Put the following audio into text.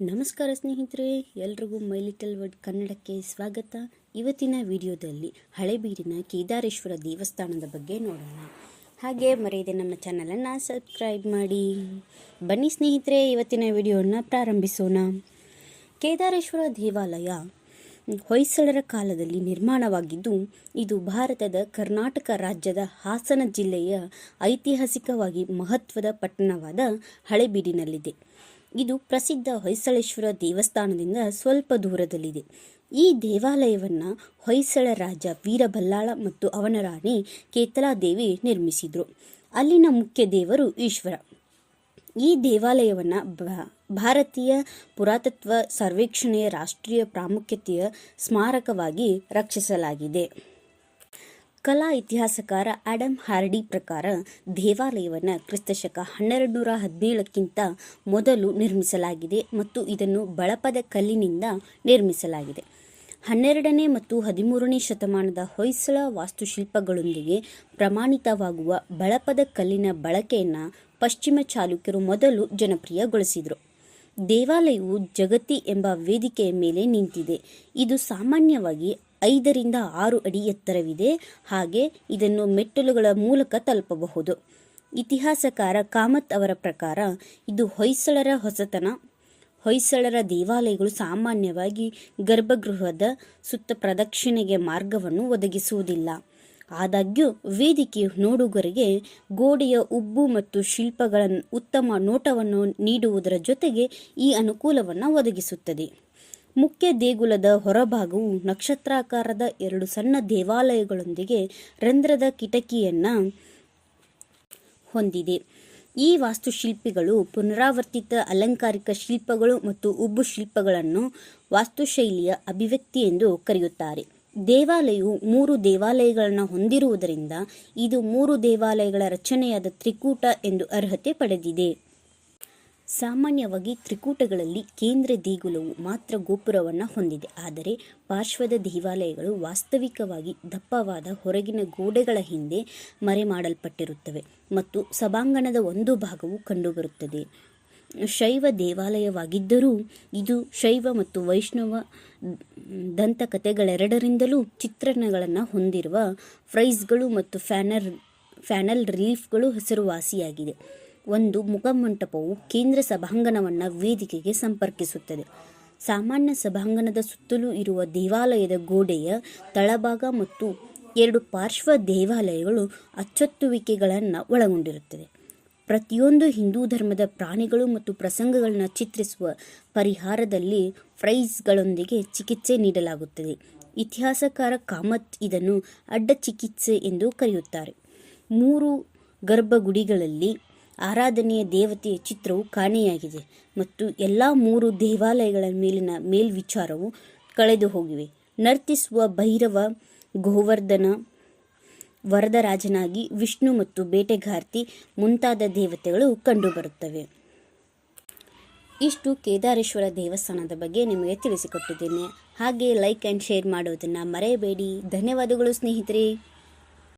ನಮಸ್ಕಾರ ಸ್ನೇಹಿತರೆ, ಎಲ್ರಿಗೂ ಮೈ ಲಿಟಲ್ ವರ್ಡ್ ಕನ್ನಡಕ್ಕೆ ಸ್ವಾಗತ. ಇವತ್ತಿನ ವಿಡಿಯೋದಲ್ಲಿ ಹಳೆಬೀಡಿನ ಕೇದಾರೇಶ್ವರ ದೇವಸ್ಥಾನದ ಬಗ್ಗೆ ನೋಡೋಣ. ಹಾಗೆ ಮರೆಯದೆ ನಮ್ಮ ಚಾನಲನ್ನು ಸಬ್ಸ್ಕ್ರೈಬ್ ಮಾಡಿ. ಬನ್ನಿ ಸ್ನೇಹಿತರೆ, ಇವತ್ತಿನ ವಿಡಿಯೋನ ಪ್ರಾರಂಭಿಸೋಣ. ಕೇದಾರೇಶ್ವರ ದೇವಾಲಯ ಹೊಯ್ಸಳರ ಕಾಲದಲ್ಲಿ ನಿರ್ಮಾಣವಾಗಿದ್ದು, ಇದು ಭಾರತದ ಕರ್ನಾಟಕ ರಾಜ್ಯದ ಹಾಸನ ಜಿಲ್ಲೆಯ ಐತಿಹಾಸಿಕವಾಗಿ ಮಹತ್ವದ ಪಟ್ಟಣವಾದ ಹಳೆಬೀಡಿನಲ್ಲಿದೆ. ಇದು ಪ್ರಸಿದ್ಧ ಹೊಯ್ಸಳೇಶ್ವರ ದೇವಸ್ಥಾನದಿಂದ ಸ್ವಲ್ಪ ದೂರದಲ್ಲಿದೆ. ಈ ದೇವಾಲಯವನ್ನು ಹೊಯ್ಸಳ ರಾಜ ವೀರಬಲ್ಲಾಳ ಮತ್ತು ಅವನ ರಾಣಿ ಕೇತಲಾದೇವಿ ನಿರ್ಮಿಸಿದರು. ಅಲ್ಲಿನ ಮುಖ್ಯ ದೇವರು ಈಶ್ವರ. ಈ ದೇವಾಲಯವನ್ನು ಭಾರತೀಯ ಪುರಾತತ್ವ ಸರ್ವೇಕ್ಷಣೆಯ ರಾಷ್ಟ್ರೀಯ ಪ್ರಾಮುಖ್ಯತೆಯ ಸ್ಮಾರಕವಾಗಿ ರಕ್ಷಿಸಲಾಗಿದೆ. ಕಲಾ ಇತಿಹಾಸಕಾರ ಆಡಮ್ ಹಾರ್ಡಿ ಪ್ರಕಾರ ದೇವಾಲಯವನ್ನು ಕ್ರಿಸ್ತಶಕ ಹನ್ನೆರಡು ನೂರ ಹದಿನೇಳಕ್ಕಿಂತ ಮೊದಲು ನಿರ್ಮಿಸಲಾಗಿದೆ ಮತ್ತು ಇದನ್ನು ಬಳಪದ ಕಲ್ಲಿನಿಂದ ನಿರ್ಮಿಸಲಾಗಿದೆ. ಹನ್ನೆರಡನೇ ಮತ್ತು ಹದಿಮೂರನೇ ಶತಮಾನದ ಹೊಯ್ಸಳ ವಾಸ್ತುಶಿಲ್ಪಗಳೊಂದಿಗೆ ಪ್ರಮಾಣಿತವಾಗುವ ಬಳಪದ ಕಲ್ಲಿನ ಬಳಕೆಯನ್ನು ಪಶ್ಚಿಮ ಚಾಲುಕ್ಯರು ಮೊದಲು ಜನಪ್ರಿಯಗೊಳಿಸಿದರು. ದೇವಾಲಯವು ಜಗತಿ ಎಂಬ ವೇದಿಕೆಯ ಮೇಲೆ ನಿಂತಿದೆ. ಇದು ಸಾಮಾನ್ಯವಾಗಿ ಐದರಿಂದ ಆರು ಅಡಿ ಎತ್ತರವಿದೆ. ಹಾಗೆ ಇದನ್ನು ಮೆಟ್ಟಲುಗಳ ಮೂಲಕ ತಲುಪಬಹುದು. ಇತಿಹಾಸಕಾರ ಕಾಮತ್ ಅವರ ಪ್ರಕಾರ ಇದು ಹೊಯ್ಸಳರ ಹೊಸತನ. ಹೊಯ್ಸಳರ ದೇವಾಲಯಗಳು ಸಾಮಾನ್ಯವಾಗಿ ಗರ್ಭಗೃಹದ ಸುತ್ತ ಪ್ರದಕ್ಷಿಣೆಗೆ ಮಾರ್ಗವನ್ನು ಒದಗಿಸುವುದಿಲ್ಲ. ಆದಾಗ್ಯೂ ವೇದಿಕೆ ನೋಡುಗರಿಗೆ ಗೋಡೆಯ ಉಬ್ಬು ಮತ್ತು ಶಿಲ್ಪಗಳ ಉತ್ತಮ ನೋಟವನ್ನು ನೀಡುವುದರ ಜೊತೆಗೆ ಈ ಅನುಕೂಲವನ್ನು ಒದಗಿಸುತ್ತದೆ. ಮುಖ್ಯ ದೇಗುಲದ ಹೊರಭಾಗವು ನಕ್ಷತ್ರಾಕಾರದ ಎರಡು ಸಣ್ಣ ದೇವಾಲಯಗಳೊಂದಿಗೆ ರಂಧ್ರದ ಕಿಟಕಿಯನ್ನು ಹೊಂದಿದೆ. ಈ ವಾಸ್ತುಶಿಲ್ಪಿಗಳು ಪುನರಾವರ್ತಿತ ಅಲಂಕಾರಿಕ ಶಿಲ್ಪಗಳು ಮತ್ತು ಉಬ್ಬು ಶಿಲ್ಪಗಳನ್ನು ವಾಸ್ತುಶೈಲಿಯ ಅಭಿವ್ಯಕ್ತಿ ಎಂದು ಕರೆಯುತ್ತಾರೆ. ದೇವಾಲಯವು ಮೂರು ದೇವಾಲಯಗಳನ್ನು ಹೊಂದಿರುವುದರಿಂದ ಇದು ಮೂರು ದೇವಾಲಯಗಳ ರಚನೆಯಾದ ತ್ರಿಕೂಟ ಎಂದು ಅರ್ಹತೆ ಪಡೆದಿದೆ. ಸಾಮಾನ್ಯವಾಗಿ ತ್ರಿಕೂಟಗಳಲ್ಲಿ ಕೇಂದ್ರ ದೇಗುಲವು ಮಾತ್ರ ಗೋಪುರವನ್ನು ಹೊಂದಿದೆ. ಆದರೆ ಪಾರ್ಶ್ವದ ದೇವಾಲಯಗಳು ವಾಸ್ತವಿಕವಾಗಿ ದಪ್ಪವಾದ ಹೊರಗಿನ ಗೋಡೆಗಳ ಹಿಂದೆ ಮರೆಮಾಡಲ್ಪಟ್ಟಿರುತ್ತವೆ ಮತ್ತು ಸಭಾಂಗಣದ ಒಂದು ಭಾಗವು ಕಂಡುಬರುತ್ತದೆ. ಶೈವ ದೇವಾಲಯವಾಗಿದ್ದರೂ ಇದು ಶೈವ ಮತ್ತು ವೈಷ್ಣವ ದಂತಕಥೆಗಳೆರಡರಿಂದಲೂ ಚಿತ್ರಣಗಳನ್ನು ಹೊಂದಿರುವ ಫ್ರೈಸ್ಗಳು ಮತ್ತು ಫ್ಯಾನರ್, ಫ್ಯಾನಲ್ ರಿಲೀಫ್ಗಳು ಹೆಸರುವಾಸಿಯಾಗಿದೆ. ಒಂದು ಮುಖಮಂಟಪವು ಕೇಂದ್ರ ಸಭಾಂಗಣವನ್ನು ವೇದಿಕೆಗೆ ಸಂಪರ್ಕಿಸುತ್ತದೆ. ಸಾಮಾನ್ಯ ಸಭಾಂಗಣದ ಸುತ್ತಲೂ ಇರುವ ದೇವಾಲಯದ ಗೋಡೆಯ ತಳಭಾಗ ಮತ್ತು ಎರಡು ಪಾರ್ಶ್ವ ದೇವಾಲಯಗಳು ಅಚ್ಚೊತ್ತುವಿಕೆಗಳನ್ನು ಒಳಗೊಂಡಿರುತ್ತದೆ ಪ್ರತಿಯೊಂದು ಹಿಂದೂ ಧರ್ಮದ ಪ್ರಾಣಿಗಳು ಮತ್ತು ಪ್ರಸಂಗಗಳನ್ನು ಚಿತ್ರಿಸುವ ಪರಿಹಾರದಲ್ಲಿ ಫ್ರೈಸ್ಗಳೊಂದಿಗೆ ಚಿಕಿತ್ಸೆ ನೀಡಲಾಗುತ್ತದೆ. ಇತಿಹಾಸಕಾರ ಕಾಮತ್ ಇದನ್ನು ಅಡ್ಡ ಚಿಕಿತ್ಸೆ ಎಂದು ಕರೆಯುತ್ತಾರೆ. ಮೂರು ಗರ್ಭಗುಡಿಗಳಲ್ಲಿ ಆರಾಧನೆಯ ದೇವತೆಯ ಚಿತ್ರವು ಕಾಣೆಯಾಗಿದೆ ಮತ್ತು ಎಲ್ಲ ಮೂರು ದೇವಾಲಯಗಳ ಮೇಲಿನ ಮೇಲ್ವಿಚಾರವು ಕಳೆದು ಹೋಗಿವೆ. ನರ್ತಿಸುವ ಭೈರವ, ಗೋವರ್ಧನ, ವರದರಾಜನಾಗಿ ವಿಷ್ಣು ಮತ್ತು ಬೇಟೆಗಾರ್ತಿ ಮುಂತಾದ ದೇವತೆಗಳು ಕಂಡುಬರುತ್ತವೆ. ಇಷ್ಟು ಕೇದಾರೇಶ್ವರ ದೇವಸ್ಥಾನದ ಬಗ್ಗೆ ನಿಮಗೆ ತಿಳಿಸಿಕೊಟ್ಟಿದ್ದೇನೆ. ಹಾಗೆ ಲೈಕ್ ಆ್ಯಂಡ್ ಶೇರ್ ಮಾಡೋದನ್ನು ಮರೆಯಬೇಡಿ. ಧನ್ಯವಾದಗಳು ಸ್ನೇಹಿತರೆ.